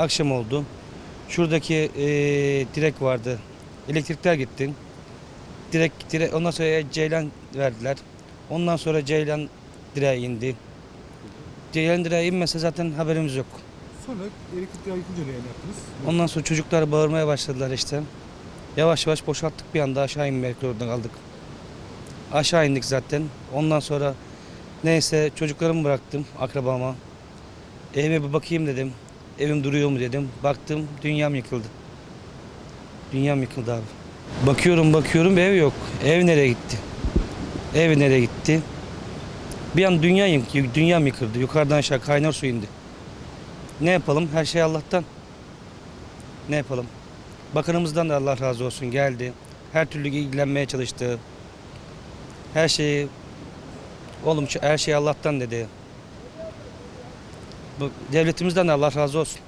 Akşam oldu. Şuradaki eee, direk vardı. Elektrikler gitti. Direk, direk, ondan sonra ceylan verdiler. Ondan sonra ceylan direğe indi. Ceylan direğe inmese zaten haberimiz yok. Sonra elektrikler yıkınca ne yaptınız? Ondan sonra çocuklar bağırmaya başladılar işte. Yavaş yavaş boşalttık bir anda aşağı inmeye zorunda kaldık. Aşağı indik zaten. Ondan sonra neyse çocuklarımı bıraktım akrabama. Evime bir bakayım dedim. Evim duruyor mu dedim. Baktım dünyam yıkıldı. Dünyam yıkıldı abi. Bakıyorum bakıyorum ev yok. Ev nereye gitti? Ev nereye gitti? Bir an dünya yık- dünyam yıkıldı. Yukarıdan aşağı kaynar su indi. Ne yapalım? Her şey Allah'tan. Ne yapalım? Bakanımızdan da Allah razı olsun geldi. Her türlü ilgilenmeye çalıştı. Her şeyi oğlum her şey Allah'tan dedi. Devletimizden de Allah razı olsun.